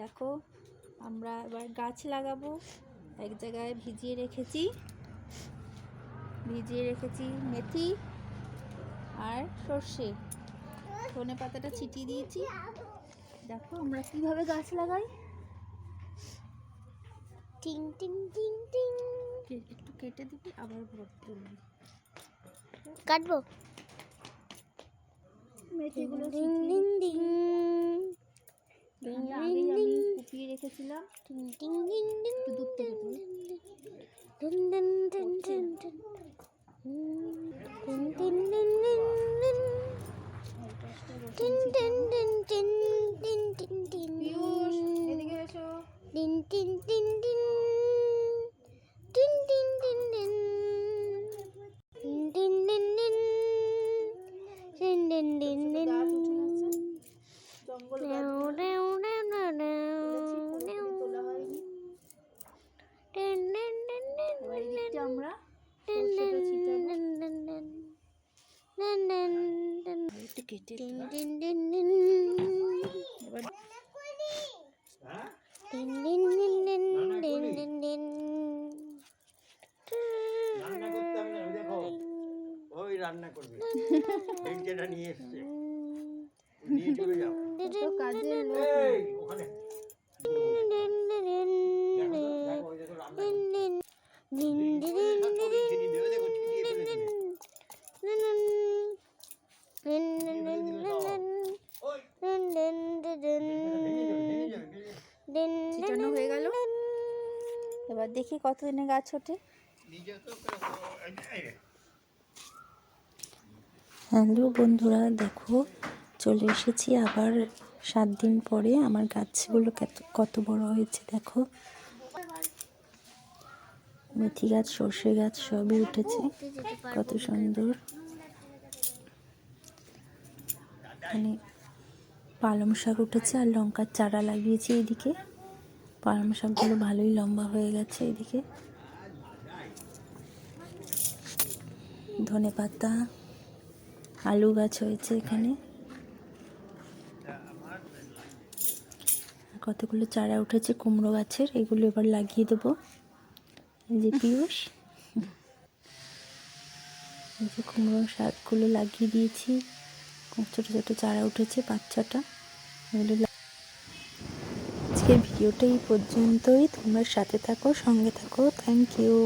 দেখো আমরা এবার গাছ লাগাবো। এক জায়গায় ভিজিয়ে রেখেছি। ভিজিয়ে রেখেছি মেথি আর সর্ষে। ধনে পাতাটা ছিটিয়ে দিয়েছি। দেখো আমরা কীভাবে গাছ লাগাই? টিং টিং টিং টিং। একটু কেটে দিবি আবার ভরতে তুলবি। কাটবো? মেথিগুলো ছিটিয়ে ডিং কুপিয়ে রেখেছিলাম। কেটে ওই রান্না করবে নিয়ে এসছে কাজে এবার দেখি কতদিনে গাছ ওঠে। হ্যালো বন্ধুরা, দেখো চলে এসেছি আবার সাত দিন পরে। আমার গাছগুলো কত বড় হয়েছে দেখো। মেথি গাছ, সর্ষে গাছ সবই উঠেছে। কত সুন্দর। মানে পালং শাক উঠেছে আর লঙ্কার চারা লাগিয়েছি এইদিকে। পালং শাকগুলো ভালোই লম্বা হয়ে গেছে এদিকে। ধনে পাতা, আলু গাছ হয়েছে এখানে। কতগুলো চারা উঠেছে কুমড়ো গাছের, এগুলো এবার লাগিয়ে দেবো। এই যে পিয়ুষ এই যে কুমড়ো শাকগুলো লাগিয়ে দিয়েছি। ছোটো ছোটো চারা উঠেছে বাচ্চাটা এগুলো লা- আজকের ভিডিওটা এই পর্যন্তই। তোমরা সাথে থাকো সঙ্গে থাকো। Thank you